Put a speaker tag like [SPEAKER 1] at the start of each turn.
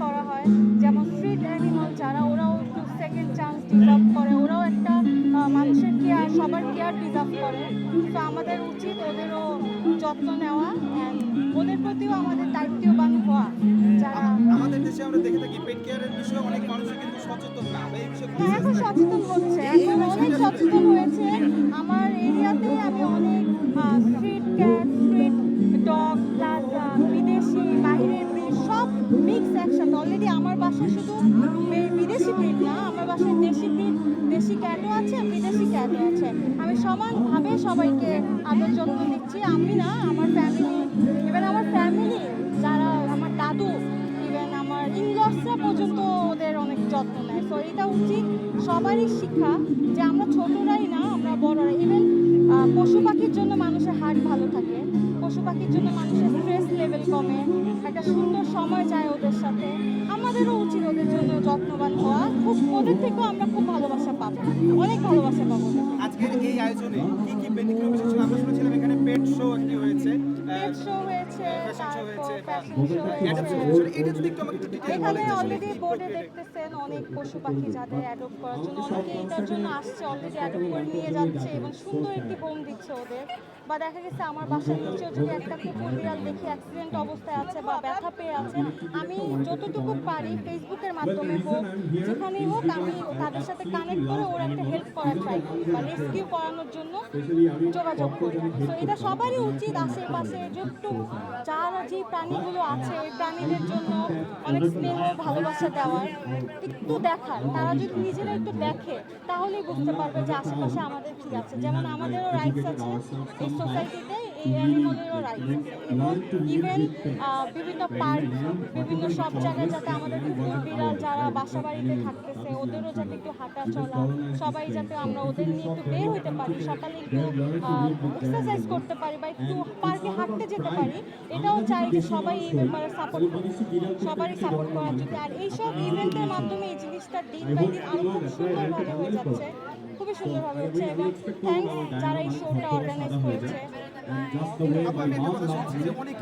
[SPEAKER 1] করা হয়। যেমন স্ট্রিট অ্যানিমাল যারা ওরাও একটু সেকেন্ড চান্স ডিজার্ভ করে। ওরাও একটা মানুষের কেয়ার সবার কেয়ার ডিজার্ভ করে। তো আমাদের উচিত ওদেরও যত্ন নেওয়া ওদের প্রতিও আমাদের দায়িত্ববান হওয়া। যারা
[SPEAKER 2] আমাদের দেশে আমরা দেখে থাকি পেট কেয়ারের বিষয়ে অনেক মানুষই কিন্তু সচেতন না। এই বিষয়ে
[SPEAKER 1] হ্যাঁ এখন সচেতন। হচ্ছে। এখন অনেক সচেতন হয়েছে। আমার অলরেডি আমার বাসায় শুধু বিদেশি ব্রিড না, আমার বাসায় দেশি ব্রিড দেশি ক্যাটও আছে, বিদেশি ক্যাটও আছে। আমি সমানভাবে সবাইকে আদর যত্ন দিচ্ছি। আমি না, আমার ফ্যামিলি ইভেন আমার ফ্যামিলি যারা আমার দাদু ইভেন আমার ইনলসরা পর্যন্ত ওদের অনেক যত্ন নেয়। তো এটা উচিত সবারই শিক্ষা যে আমরা ছোটরাই না, আমরা বড়রা ইভেন পশু পাখির জন্য মানুষের হার্ট ভালো থাকে। পশু পাখির জন্য মানুষের স্ট্রেস লেভেল কমে। একটা সুন্দর সময় যায় ওদের সাথে। আমাদেরও উচিত ওদের জন্য যত্নবান হওয়া খুব ওদের থেকেও আমরা খুব ভালোবাসা পাবো। অনেক ভালোবাসা পাবো।
[SPEAKER 2] আজকের এই আয়োজনে কি কি ব্যতিক্রম আমরা শুনেছিলাম এখানে।
[SPEAKER 1] এখানে অলরেডি বোর্ডে দেখতেছেন অনেক পশু পাখি যাদের অ্যাডপ্ট করার জন্য অনেকে এটার জন্য আসছে অলরেডি অ্যাডপ্ট করে নিয়ে যাচ্ছে এবং সুন্দর একটি হোম দিচ্ছে ওদের। বা দেখা গেছে আমার বাসার নিচেও যদি একটা কুকুর বিড়াল দেখি অ্যাক্সিডেন্ট অবস্থায় আছে বা ব্যথা পেয়ে আছে আমি যতটুকু পারি ফেসবুকের মাধ্যমে হোক যেখানেই হোক আমি তাদের সাথে কানেক্ট করে ওর একটা হেল্প করার ট্রাই করি বা রেস্কিউ করানোর জন্য যোগাযোগ করি। তো এটা সবারই উচিত আশেপাশে একটু যারা যে প্রাণীগুলো আছে, এই প্রাণীদের জন্য অনেক স্নেহ, ভালোবাসা দেওয়ার একটু দেখার, তারা যদি নিজেরা একটু দেখে, তাহলেই বুঝতে পারবে যে আশেপাশে আমাদের কি আছে। যেমন আমাদেরও রাইটস আছে এই সোসাইটিতে ইভেন বিভিন্ন পার্ক বিভিন্ন সব জায়গায় যাতে আমাদের কুকুর যারা বাসা বাড়িতে থাকতেছে ওদেরও যাতে একটু হাঁটা চলা সবাই যাতে আমরা ওদের নিয়ে একটু বের হতে পারি সকালে একটু এক্সারসাইজ করতে পারি বা একটু পার্কে হাঁটতে যেতে পারি এটাও চাই যে সবাই এই ব্যাপারে সাপোর্ট সবারই সাপোর্ট করা যদি আর এইসব ইভেন্টের মাধ্যমে এই জিনিসটা দিন বাই দিন আরও খুব সুন্দরভাবে হয়ে যাচ্ছে খুবই সুন্দরভাবে হচ্ছে এবং থ্যাংকস যারা এই শোটা অর্গানাইজ